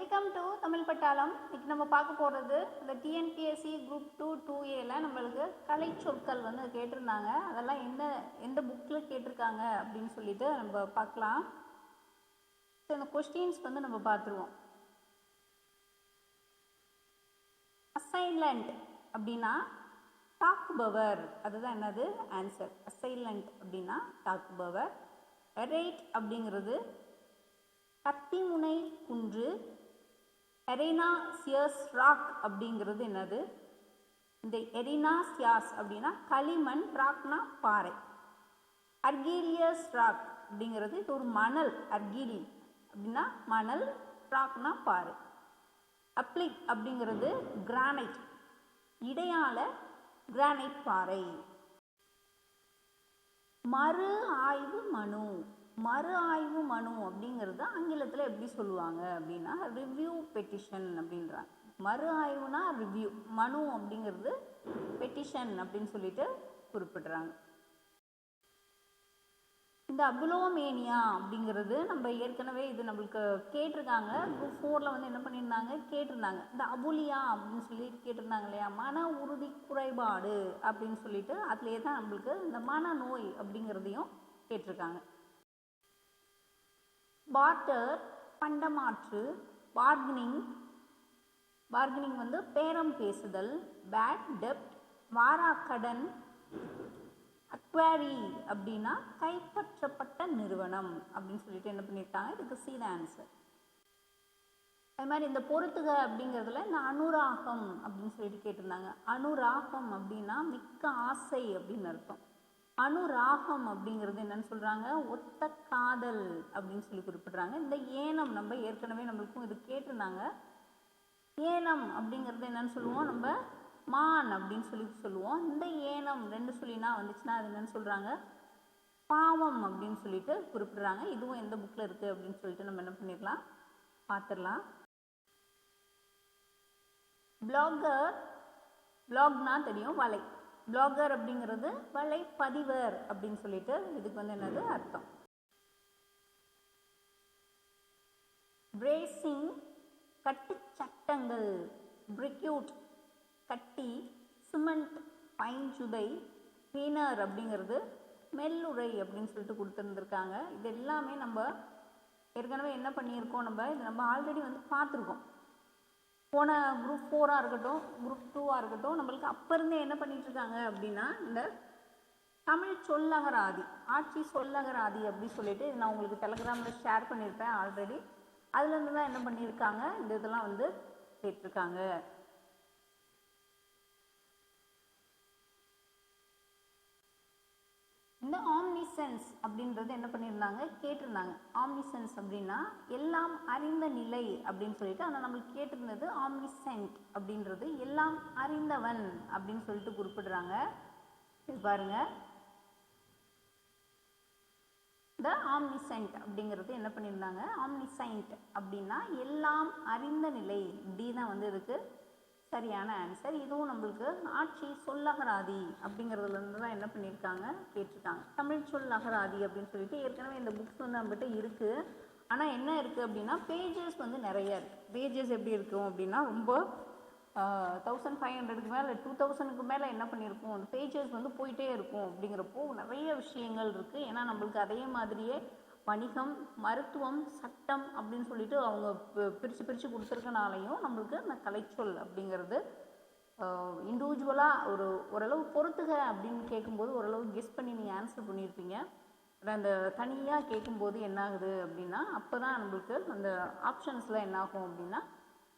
Welcome to Tamil பட்டாளம் இன்னைக்கு நம்ம பார்க்க போகிறது இந்த டிஎன்பிஎஸ்சி குரூப் டூ டூ ஏல நம்மளுக்கு கலை சொற்கள் வந்து கேட்டிருந்தாங்க. அதெல்லாம் என்ன எந்த புக்கில் கேட்டிருக்காங்க அப்படின்னு சொல்லிட்டு நம்ம பார்க்கலாம். ஸோ இந்த கொஸ்டின்ஸ் வந்து நம்ம பார்த்துருவோம். அசைலண்ட் அப்படின்னா தாக்குபவர். அதுதான் என்னது? ஆன்சர் அசைலண்ட் அப்படின்னா தாக்குபவர். ரைட் அப்படிங்கிறது கத்திமுனை குன்று எரினா சியர்ஸ் ராக் அப்படிங்கிறது என்னது? இந்த எரினா சியாஸ் அப்படின்னா களிமண் ராக்னா பாறை. அர்கீலியஸ் ராக் அப்படிங்கிறது இது ஒரு மணல் அர்கீலி அப்படின்னா மணல் ராக்னா பாறை. அப்ளிக் அப்படிங்கிறது கிரானைட் இடையால கிரானைட் பாறை. மறு ஆய்வு மறு ஆய்வு மனு அப்படிங்கிறது ஆங்கிலத்தில் எப்படி சொல்லுவாங்க அப்படின்னா ரிவ்யூ பெட்டிஷன் அப்படின்றாங்க. மறு ஆய்வுனா ரிவ்யூ மனு அப்படிங்கிறது பெட்டிஷன் அப்படின்னு சொல்லிட்டு குறிப்பிடுறாங்க. இந்த அபுலோமேனியா அப்படிங்கிறது நம்ம ஏற்கனவே இது நம்மளுக்கு கேட்டிருக்காங்க. குரூப் ஃபோரில் வந்து என்ன பண்ணியிருந்தாங்க? கேட்டிருந்தாங்க. இந்த அபுலியா அப்படின்னு சொல்லி கேட்டிருந்தாங்க இல்லையா? மன உறுதி குறைபாடு அப்படின்னு சொல்லிட்டு அதுலேயே தான் நம்மளுக்கு இந்த மன நோய் அப்படிங்கிறதையும் கேட்டிருக்காங்க. பார்ட்டர் பண்டமாற்று பார்கனிங் பார்கனிங் வந்து பேரம் பேசுதல் பேட் டெப்ட் வாராக்கடன் அக்வாரி அப்படின்னா கைப்பற்றப்பட்ட நிறுவனம் அப்படின்னு சொல்லிட்டு என்ன பண்ணிட்டாங்க இதுக்கு சி த ஆன்சர் அது மாதிரி இந்த பொறுத்துக அப்படிங்கிறதுல இந்த அனுராகம் அப்படின்னு சொல்லிட்டு கேட்டிருந்தாங்க. அனுராகம் அப்படின்னா மிக்க ஆசை அப்படின்னு அர்த்தம். அனுராகம் அப்படிங்கிறது என்னன்னு சொல்கிறாங்க ஒத்த காதல் அப்படின்னு சொல்லி குறிப்பிடுறாங்க. இந்த ஏனம் நம்ம ஏற்கனவே நம்மளுக்கும் இது கேட்டிருந்தாங்க. ஏனம் அப்படிங்கிறது என்னன்னு சொல்லுவோம். நம்ம மான் அப்படின்னு சொல்லி சொல்லுவோம். இந்த ஏனம் ரெண்டு சொல்லினா வந்துச்சுன்னா அது என்னன்னு சொல்கிறாங்க பாவம் அப்படின்னு சொல்லிட்டு குறிப்பிடுறாங்க. இதுவும் எந்த புக்கில் இருக்குது அப்படின்னு சொல்லிட்டு நம்ம என்ன பண்ணிடலாம்? பார்த்துடலாம் பிளாகர் பிளாக்னா தெரியும். வலை. பிளாகர் அப்படிங்கிறது வலை பதிவர் அப்படின்னு சொல்லிட்டு இதுக்கு வந்து என்னது அர்த்தம். பிரேசிங் கட்டு சட்டங்கள் பிரிக்யூட் கட்டி சிமெண்ட் பைஞ்சுதை பீனர் அப்படிங்கிறது மெல்லுரை அப்படின்னு சொல்லிட்டு கொடுத்துருந்துருக்காங்க. இது எல்லாமே நம்ம ஏற்கனவே என்ன பண்ணியிருக்கோம் நம்ம இது நம்ம ஆல்ரெடி வந்து பார்த்துருக்கோம். போன குரூப் ஃபோராக இருக்கட்டும் குரூப் டூவாக இருக்கட்டும் நம்மளுக்கு அப்போ இருந்தே என்ன பண்ணிகிட்ருக்காங்க அப்படின்னா இந்த தமிழ் சொல்லகராதி ஆட்சி சொல்லகராதி அப்படி சொல்லிட்டு நான் உங்களுக்கு டெலகிராமில் ஷேர் பண்ணியிருப்பேன் ஆல்ரெடி அதுலேருந்து தான் என்ன பண்ணியிருக்காங்க? இந்த இதெல்லாம் வந்து கேட்டிருக்காங்க. இந்த ஆம்னிசென்ஸ் அப்படின்றது என்ன பண்ணியிருந்தாங்க? கேட்டிருந்தாங்க. ஆம்னிசென்ஸ் அப்படின்னா எல்லாம் அறிந்த நிலை அப்படின்னு சொல்லிட்டு ஆனால் நம்மளுக்கு கேட்டிருந்தது ஆம்னிசென்ட் அப்படின்றது எல்லாம் அறிந்தவன் அப்படின்னு சொல்லிட்டு குறிப்பிடுறாங்க. இது பாருங்க. த ஆம்னிசென்ட் அப்படிங்கிறது என்ன பண்ணியிருந்தாங்க? ஆம்னிசைன்ட் அப்படின்னா எல்லாம் அறிந்த நிலை இப்படி தான் வந்து இதுக்கு சரியான ஆன்சர் இதுவும் நம்மளுக்கு ஆட்சி சொல்லகராதி அப்படிங்கிறதுலேருந்து தான் என்ன பண்ணியிருக்காங்க கேட்டிருக்காங்க. தமிழ் சொல்லகராதி அப்படின்னு சொல்லிட்டு ஏற்கனவே இந்த புக்ஸ் வந்து நம்மகிட்ட இருக்குது ஆனால் என்ன இருக்குது அப்படின்னா பேஜஸ் வந்து நிறைய இருக்குது பேஜஸ் எப்படி இருக்கும் அப்படின்னா ரொம்ப தௌசண்ட் ஃபைவ் ஹண்ட்ரடுக்கு மேலே டூ தௌசண்ட்க்கு மேலே என்ன பண்ணியிருக்கோம் பேஜஸ் வந்து போயிட்டே இருக்கும் அப்படிங்கிறப்போ நிறைய விஷயங்கள் இருக்குது ஏன்னா நம்மளுக்கு அதே மாதிரியே வணிகம் மருத்துவம் சட்டம் அப்படின்னு சொல்லிட்டு அவங்க பிரித்து பிரித்து கொடுத்துருக்கனாலையும் நம்மளுக்கு அந்த கலைச்சொல் அப்படிங்கிறது இண்டிவிஜுவலாக ஒரு ஓரளவு பொறுத்துக அப்படின்னு கேட்கும்போது ஓரளவு கெஸ் பண்ணி நீங்கள் ஆன்சர் பண்ணியிருப்பீங்க. அந்த தனியாக கேட்கும்போது என்ன ஆகுது அப்படின்னா அப்போ தான் நம்மளுக்கு அந்த ஆப்ஷன்ஸில் என்ன ஆகும் அப்படின்னா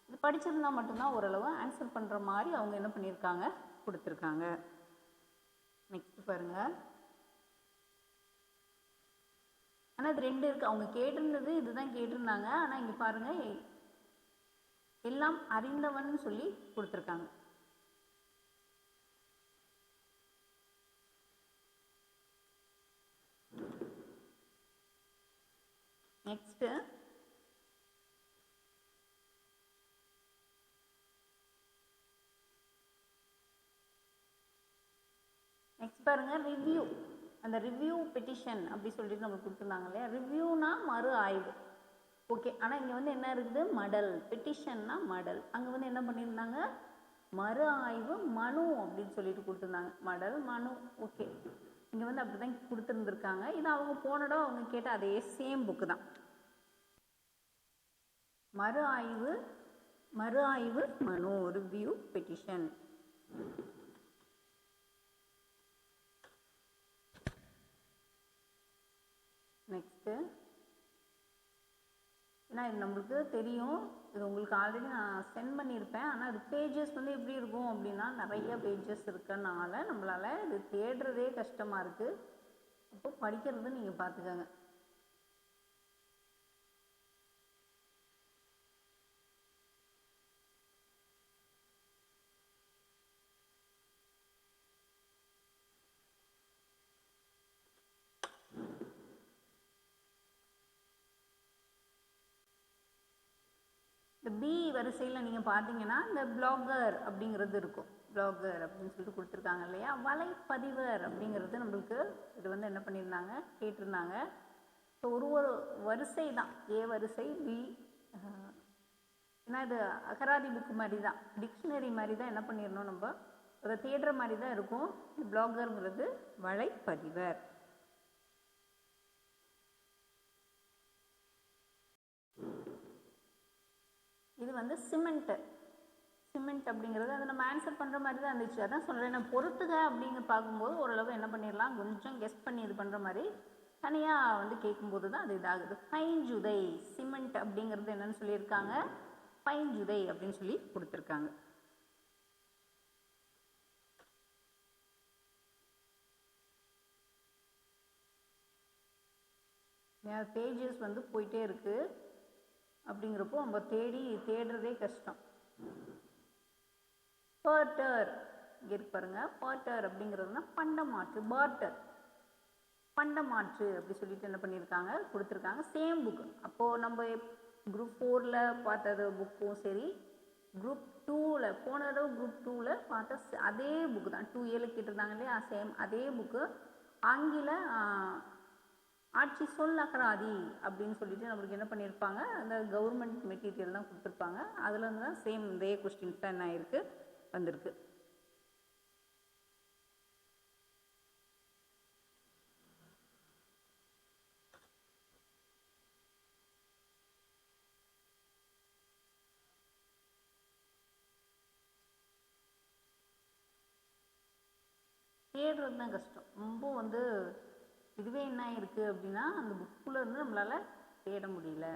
இது படிச்சிருந்தா மட்டும்தான் ஓரளவு ஆன்சர் பண்ணுற மாதிரி அவங்க என்ன பண்ணியிருக்காங்க கொடுத்துருக்காங்க. நெக்ஸ்ட் பாருங்கள் ஆனால் இது ரெண்டு இருக்குது அவங்க கேட்டிருந்தது இதுதான் கேட்டிருந்தாங்க. ஆனால் இங்கே பாருங்கள் எல்லாம் அறிந்தவன் சொல்லி கொடுத்துருக்காங்க. நெக்ஸ்ட்டு நெக்ஸ்ட் பாருங்க ரிவ்யூ அந்த ரிவ்யூ பெட்டிஷன் அப்படி சொல்லிட்டு நம்மளுக்கு கொடுத்துருந்தாங்க இல்லையா? ரிவ்யூனா மறு ஆய்வு. ஓகே ஆனால் இங்கே வந்து என்ன இருக்குது? மடல். பெட்டிஷன்னா மடல். அங்கே வந்து என்ன பண்ணியிருந்தாங்க? மறு ஆய்வு மனு அப்படின்னு சொல்லிட்டு கொடுத்துருந்தாங்க. மடல் மனு. ஓகே இங்கே வந்து அப்படி தான் கொடுத்துருந்துருக்காங்க. இது அவங்க போன தடவை அவங்க கேட்ட அதே சேம் புக்கு தான். மறு ஆய்வு மறு ஆய்வு மனு ரிவ்யூ பெட்டிஷன் நெக்ஸ்ட்டு ஏன்னா இது நம்மளுக்கு தெரியும். இது உங்களுக்கு ஆல்ரெடி நான் சென்ட் பண்ணியிருப்பேன். ஆனால் அது பேஜஸ் வந்து எப்படி இருக்கும் அப்படின்னா நிறைய பேஜஸ் இருக்கனால நம்மளால் இது தேடுறதே கஷ்டமாக இருக்குது அப்போ படிக்கிறது நீங்கள் பார்த்துக்கோங்க இந்த பி வரிசையில் நீங்கள் பார்த்தீங்கன்னா இந்த பிளாகர் அப்படிங்கிறது இருக்கும். பிளாகர் அப்படின்னு சொல்லிட்டு கொடுத்துருக்காங்க இல்லையா? வலைப்பதிவர் அப்படிங்கிறது நம்மளுக்கு இது வந்து என்ன பண்ணியிருந்தாங்க? கேட்டிருந்தாங்க. ஸோ ஒரு ஒரு வரிசை தான் ஏ வரிசை பி ஏன்னா இது அகராதி புக்கு மாதிரி தான் டிக்ஷனரி மாதிரி தான் என்ன பண்ணிடணும் நம்ம? அதை தேடுற மாதிரி தான் இருக்கும் பிளாகருங்கிறது வலைப்பதிவர் இது வந்து சிமெண்ட்டு சிமெண்ட் அப்படிங்கிறது அதை நம்ம ஆன்சர் பண்ணுற மாதிரி தான் இருந்துச்சு. அதான் சொல்கிறேன் நான் பொறுத்துக அப்படிங்க பார்க்கும்போது ஓரளவு என்ன பண்ணிடலாம் கொஞ்சம் கெஸ் பண்ணி இது பண்ணுற மாதிரி தனியாக வந்து கேட்கும்போது தான் அது இதாகுது. பைஞ்சுதை சிமெண்ட் அப்படிங்கிறது என்னன்னு சொல்லியிருக்காங்க. பைஞ்சுதை அப்படின்னு சொல்லி கொடுத்துருக்காங்க. பேஜஸ் வந்து போயிட்டே இருக்குது அப்படிங்கிறப்போ நம்ம தேடி தேடுறதே கஷ்டம். பார்ட்டர் இங்கே இருக்கு பாருங்க. பர்டர் அப்படிங்கிறதுனா பண்டமாற்று பார்ட்டர் பண்டமாற்று அப்படி சொல்லிட்டு என்ன பண்ணியிருக்காங்க? கொடுத்துருக்காங்க. சேம் புக் அப்போது நம்ம குரூப் ஃபோரில் பார்த்தது புக்கும் சரி குரூப் டூவில் போன தடவை குரூப் டூவில் பார்த்த ச- அதே புக்கு தான். டூ ஏழு கேட்டிருந்தாங்க இல்லையா? சேம் அதே புக்கு ஆங்கில ஆட்சி சொல் அகராதி அப்படின்னு சொல்லிட்டு நம்மளுக்கு என்ன பண்ணியிருப்பாங்க? அந்த கவர்மெண்ட் மெட்டீரியல் தான் கொடுத்துருப்பாங்க. அதுலேருந்து தான் சேம் இதே கொஸ்டின்ஸ் தான் என்ன ஆயிருக்கு? வந்திருக்கு. தேடுறது தான் கஷ்டம். ரொம்ப வந்து இதுவே என்ன இருக்குது அப்படின்னா அந்த புக்கில் இருந்து நம்மளால் தேட முடியல.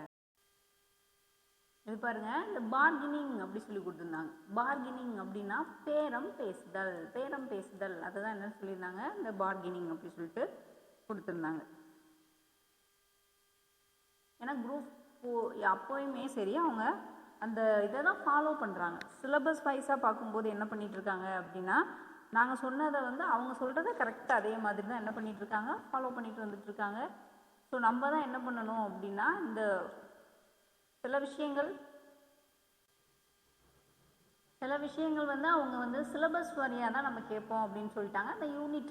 இது பாருங்க இந்த பார்கெனிங் அப்படி சொல்லி கொடுத்துருந்தாங்க. பார்கெனிங் அப்படின்னா பேரம் பேசுதல் பேரம் பேசுதல். அதை தான் என்ன சொல்லியிருந்தாங்க? இந்த பார்கெனிங் அப்படி சொல்லிட்டு கொடுத்துருந்தாங்க. ஏன்னா குரூப் போ அப்போயுமே சரி அவங்க அந்த இதை தான் ஃபாலோ பண்ணுறாங்க சிலபஸ் வைஸாக பார்க்கும்போது என்ன பண்ணிகிட்ருக்காங்க இருக்காங்க அப்படின்னா நாங்கள் சொன்னதை வந்து அவங்க சொல்கிறத கரெக்டாக அதே மாதிரி தான் என்ன பண்ணிகிட்ருக்காங்க இருக்காங்க ஃபாலோ பண்ணிட்டு வந்துட்டுருக்காங்க. ஸோ நம்ம தான் என்ன பண்ணணும் அப்படின்னா இந்த சில விஷயங்கள் சில விஷயங்கள் வந்து அவங்க வந்து சிலபஸ் வரியாக தான் நம்ம கேட்போம் அப்படின்னு சொல்லிட்டாங்க. அந்த யூனிட்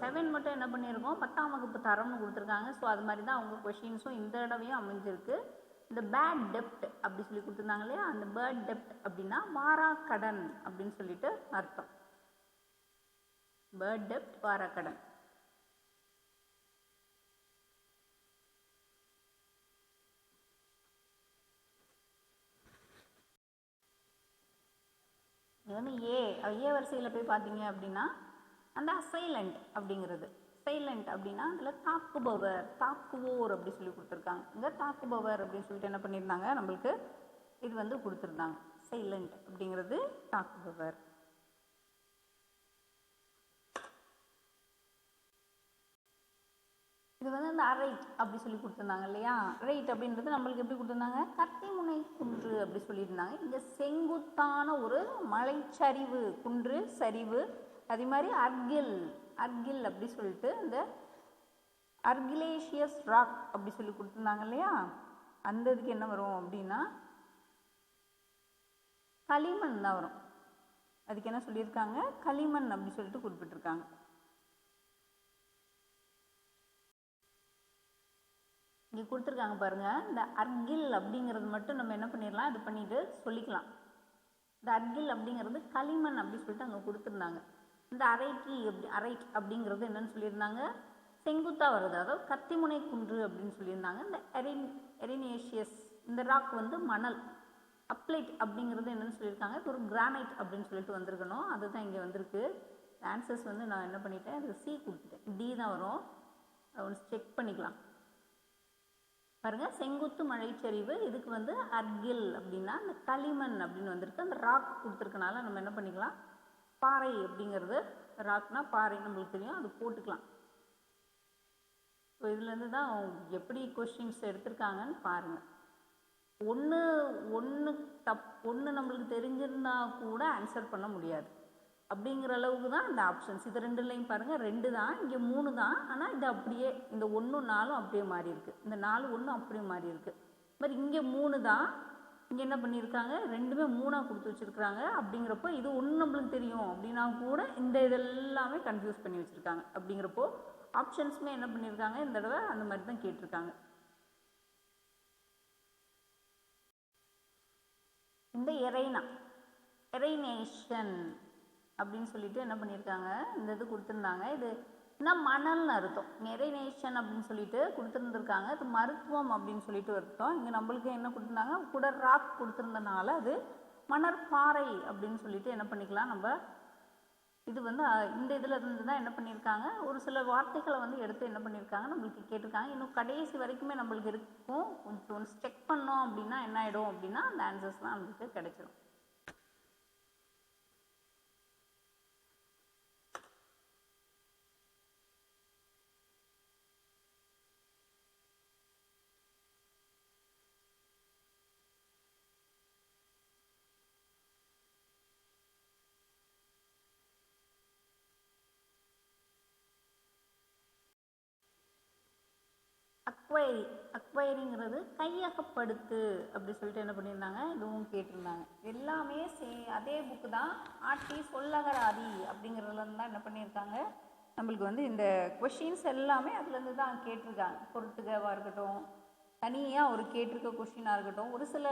செவன் மட்டும் என்ன பண்ணியிருக்கோம் பத்தாம் வகுப்பு தரம்னு கொடுத்துருக்காங்க. ஸோ அது மாதிரி தான் அவங்க கொஷின்ஸும் இந்த தடவையும் அமைஞ்சிருக்கு. இந்த பேட் டெப்ட் அப்படி சொல்லி கொடுத்துருந்தாங்க இல்லையா? அந்த பேட் டெப்ட் அப்படின்னா வாராக்கடன் அப்படின்னு சொல்லிட்டு அர்த்தம். பேர்ட் டெப்ட் வாரக்கடன் இது வந்து ஏ ஏ வரிசையில் போய் பார்த்தீங்க அப்படின்னா அந்த அசைலண்ட் அப்படிங்கிறது. சைலண்ட் அப்படின்னா அதில் தாக்குபவர் தாக்குவோர் அப்படி சொல்லி கொடுத்துருக்காங்க. இங்கே தாக்குபவர் அப்படின்னு சொல்லிட்டு என்ன பண்ணியிருந்தாங்க? நம்மளுக்கு இது வந்து கொடுத்துருந்தாங்க. சைலண்ட் அப்படிங்கிறது தாக்குபவர் இது வந்து அரைட் அப்படி சொல்லி கொடுத்துருந்தாங்க இல்லையா? ரைட் அப்படின்றது நம்மளுக்கு எப்படி கொடுத்துருந்தாங்க? கத்திமுனை குன்று அப்படி சொல்லியிருந்தாங்க. இங்கே செங்குத்தான ஒரு மலைச்சரிவு குன்று சரிவு அதே மாதிரி அர்கில் அர்கில் அப்படி சொல்லிட்டு இந்த அர்கிலேஷியஸ் ராக் அப்படி சொல்லி கொடுத்துருந்தாங்க இல்லையா? அந்த இதுக்கு என்ன வரும் அப்படின்னா களிமண் தான் வரும். அதுக்கு என்ன சொல்லியிருக்காங்க? களிமண் அப்படி சொல்லிட்டு குறிப்பிட்டிருக்காங்க. இங்கே கொடுத்துருக்காங்க பாருங்கள் இந்த அர்கில் அப்படிங்கிறது மட்டும் நம்ம என்ன பண்ணிடலாம் இது பண்ணிட்டு சொல்லிக்கலாம். இந்த அர்கில் அப்படிங்கிறது களிமண் அப்படின்னு சொல்லிட்டு அங்கே கொடுத்துருந்தாங்க. இந்த அரைக்கி அப்படி அரைட் அப்படிங்கிறது என்னன்னு சொல்லியிருந்தாங்க. செங்குத்தாக வருது அதாவது கத்திமுனை குன்று அப்படின்னு சொல்லியிருந்தாங்க. இந்த எரின் எரினேஷியஸ் இந்த ராக் வந்து மணல் அப்ளைட் அப்படிங்கிறது என்னென்னு சொல்லியிருக்காங்க. இது ஒரு கிரானைட் அப்படின்னு சொல்லிட்டு வந்திருக்கணும். அதுதான் இங்கே வந்திருக்கு. ஆன்சர்ஸ் வந்து நான் என்ன பண்ணிட்டேன் அது சி கொடுத்துட்டேன். டி தான் வரும். ஒன்ஸ் செக் பண்ணிக்கலாம். பாருங்க செங்குத்து மழைச்சரிவு இதுக்கு வந்து அர்கில் அப்படின்னா இந்த களிமண் அப்படின்னு வந்திருக்கு. அந்த ராக் கொடுத்துருக்கனால நம்ம என்ன பண்ணிக்கலாம்? பாறை அப்படிங்கிறது ராக்னா பாறை நம்மளுக்கு தெரியும் அது போட்டுக்கலாம். ஸோ இதுலேருந்து தான் எப்படி கொஷின்ஸ் எடுத்திருக்காங்கன்னு பாருங்கள் ஒன்று ஒன்று தப் ஒன்று நம்மளுக்கு தெரிஞ்சிருந்தா கூட ஆன்சர் பண்ண முடியாது. அப்படிங்கிற அளவுக்கு தான் இந்த ஆப்ஷன்ஸ் இது ரெண்டுலையும் பாருங்கள் ரெண்டு தான் இங்கே மூணு தான் ஆனால் இது அப்படியே இந்த ஒன்றும் நாலும் அப்படியே மாறி இருக்குது இந்த நாலு ஒன்றும் அப்படியே மாறி இருக்குது மாதிரி இங்கே மூணு தான் இங்கே என்ன பண்ணியிருக்காங்க? ரெண்டுமே மூணாக கொடுத்து வச்சுருக்காங்க அப்படிங்கிறப்போ இது ஒன்று நம்மளுக்கு தெரியும் அப்படின்னா கூட இந்த இதெல்லாமே கன்ஃபியூஸ் பண்ணி வச்சுருக்காங்க. அப்படிங்கிறப்போ ஆப்ஷன்ஸுமே என்ன பண்ணியிருக்காங்க? இந்த தடவை அந்த மாதிரி தான் கேட்டிருக்காங்க. இந்த எரைனா எரைனேஷன். அப்படின்னு சொல்லிட்டு என்ன பண்ணியிருக்காங்க இந்த இது கொடுத்துருந்தாங்க. இது என்ன மணல்னு அர்த்தம். எரைனேஷன் அப்படின்னு சொல்லிட்டு கொடுத்துருந்துருக்காங்க. இது மருத்துவம் அப்படின்னு சொல்லிட்டு அர்த்தம். இங்கே நம்மளுக்கு என்ன கொடுத்துருந்தாங்க? குடர் ராக் கொடுத்துருந்தனால அது மணற்பாறை அப்படின்னு சொல்லிட்டு என்ன பண்ணிக்கலாம் நம்ம இது வந்து இந்த இதில் இருந்து தான் என்ன பண்ணியிருக்காங்க ஒரு சில வார்த்தைகளை வந்து எடுத்து என்ன பண்ணியிருக்காங்க நம்மளுக்கு கேட்டிருக்காங்க. இன்னும் கடைசி வரைக்குமே நம்மளுக்கு இருக்கும். கொஞ்சம் செக் பண்ணோம் அப்படின்னா என்ன ஆகிடும் அப்படின்னா அந்த ஆன்சர்ஸ்லாம் நம்மளுக்கு கிடைச்சிரும். அக்வைரி அக்வைரிங்கிறது கையகப்படுத்து அப்படி சொல்லிட்டு என்ன பண்ணியிருந்தாங்க? இதுவும் கேட்டிருந்தாங்க. எல்லாமே சே அதே புக்கு தான். ஆட்சி சொல்லகராதி அப்படிங்கிறதுலேருந்து தான் என்ன பண்ணியிருக்காங்க? நம்மளுக்கு வந்து இந்த கொஷின்ஸ் எல்லாமே அதுலேருந்து தான் கேட்டிருக்காங்க. பொருட்டுகவாக இருக்கட்டும் தனியாக ஒரு கேட்டிருக்க கொஷினாக இருக்கட்டும் ஒரு சில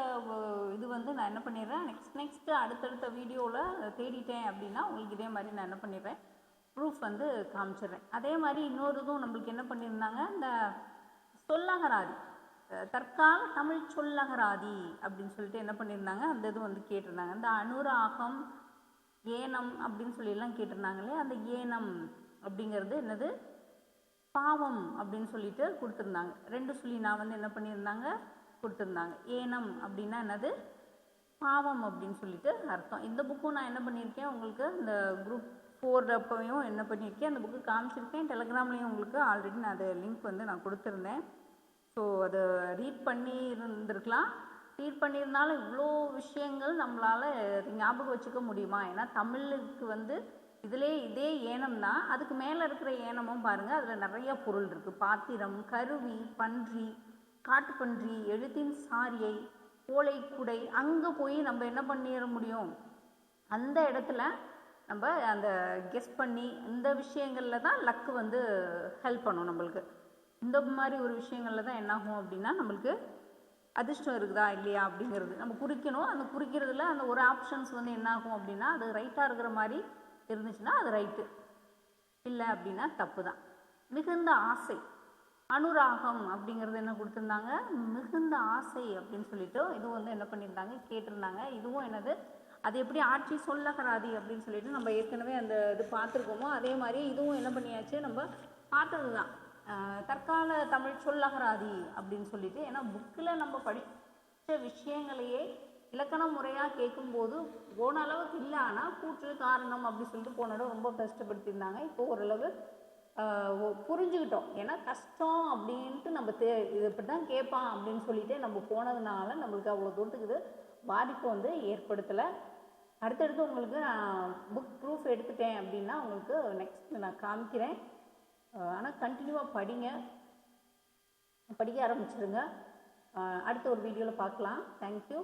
இது வந்து நான் என்ன பண்ணிடுறேன் நெக்ஸ்ட் நெக்ஸ்ட்டு அடுத்தடுத்த வீடியோவில் தேடிட்டேன் அப்படின்னா உங்களுக்கு இதே மாதிரி நான் என்ன பண்ணிடுறேன்? ப்ரூஃப் வந்து காமிச்சிடுறேன். அதே மாதிரி இன்னொரு இதுவும் நம்மளுக்கு என்ன பண்ணியிருந்தாங்க? இந்த சொல்லகராதி. தற்கால தமிழ் சொல்லகராதி அப்படின்னு சொல்லிட்டு என்ன பண்ணியிருந்தாங்க? அந்த இது வந்து கேட்டிருந்தாங்க. இந்த அனுராகம் ஏனம் அப்படின்னு சொல்லிலாம் கேட்டிருந்தாங்களே அந்த ஏனம் அப்படிங்கிறது என்னது? பாவம் அப்படின்னு சொல்லிட்டு கொடுத்துருந்தாங்க. ரெண்டு சொல்லி நான் வந்து என்ன பண்ணியிருந்தாங்க? கொடுத்துருந்தாங்க. ஏனம் அப்படின்னா என்னது? பாவம் அப்படின்னு சொல்லிட்டு அர்த்தம். இந்த புக்கும் நான் என்ன பண்ணியிருக்கேன்? உங்களுக்கு இந்த குரூப் போடுறப்பையும் என்ன பண்ணியிருக்கேன் அந்த புக்கு காமிச்சிருக்கேன். டெலகிராம்லேயும் உங்களுக்கு ஆல்ரெடி நான் அது லிங்க் வந்து நான் கொடுத்துருந்தேன். ஸோ அதை ரீட் பண்ணி இருந்திருக்கலாம் ரீட் பண்ணியிருந்தாலும் இவ்வளோ விஷயங்கள் நம்மளால் ஞாபகம் வச்சுக்க முடியுமா? ஏன்னா தமிழுக்கு வந்து இதிலே இதே ஏனம் தான். அதுக்கு மேலே இருக்கிற ஏனமும் பாருங்கள் அதில் நிறைய பொருள் இருக்குது பாத்திரம் கருவி பன்றி காட்டுப்பன்றி எழுத்தின் சாரியை ஓலை குடை அங்கே போய் நம்ம என்ன பண்ணிட முடியும்? அந்த இடத்துல நம்ம அந்த கெஸ் பண்ணி இந்த விஷயங்களில் தான் லக்கு வந்து ஹெல்ப் பண்ணும் நம்மளுக்கு. இந்த மாதிரி ஒரு விஷயங்களில் தான் என்னாகும் அப்படின்னா நம்மளுக்கு அதிர்ஷ்டம் இருக்குதா இல்லையா அப்படிங்கிறது. நம்ம குறிக்கணும். அந்த குறிக்கிறதுல அந்த ஒரு ஆப்ஷன்ஸ் வந்து என்னாகும் அப்படின்னா அது ரைட்டாக இருக்கிற மாதிரி இருந்துச்சுன்னா அது ரைட்டு இல்லை அப்படின்னா தப்பு தான் மிகுந்த ஆசை. அனுராகம் அப்படிங்கிறது என்ன கொடுத்துருந்தாங்க? மிகுந்த ஆசை அப்படின்னு சொல்லிட்டு இதுவும் வந்து என்ன பண்ணியிருந்தாங்க? கேட்டிருந்தாங்க. இதுவும் என்னது? அது எப்படி ஆட்சி சொல்லகராதி அப்படின்னு சொல்லிட்டு நம்ம ஏற்கனவே அந்த இது பார்த்துருக்கோமோ அதே மாதிரி இதுவும் என்ன பண்ணியாச்சு நம்ம பார்த்தது தான் தற்கால தமிழ் சொல்லகராதி அப்படின்னு சொல்லிட்டு ஏன்னா புக்கில் நம்ம படித்த விஷயங்களையே இலக்கண முறையாக கேட்கும்போது போன அளவுக்கு இல்லை ஆனால் கூற்று காரணம் அப்படி சொல்லிட்டு போன இடம் ரொம்ப கஷ்டப்படுத்தியிருந்தாங்க. இப்போ ஓரளவு புரிஞ்சுக்கிட்டோம். ஏன்னா கஷ்டம் அப்படின்ட்டு நம்ம தே இது இப்படி தான் கேட்பான் அப்படின்னு சொல்லிட்டு நம்ம போனதுனால நம்மளுக்கு அவ்வளோ தூரத்துக்கு இது பாதிப்பு வந்து ஏற்படுத்தலை. அடுத்தடுத்து உங்களுக்கு நான் புக் ப்ரூஃப் எடுத்துட்டேன் அப்படின்னா உங்களுக்கு நெக்ஸ்ட் நான் காமிக்கிறேன். ஆனால் கண்டினியூவாக படிங்க. படிக்க ஆரம்பிச்சிருங்க. அடுத்த ஒரு வீடியோவில் பார்க்கலாம். தேங்க்யூ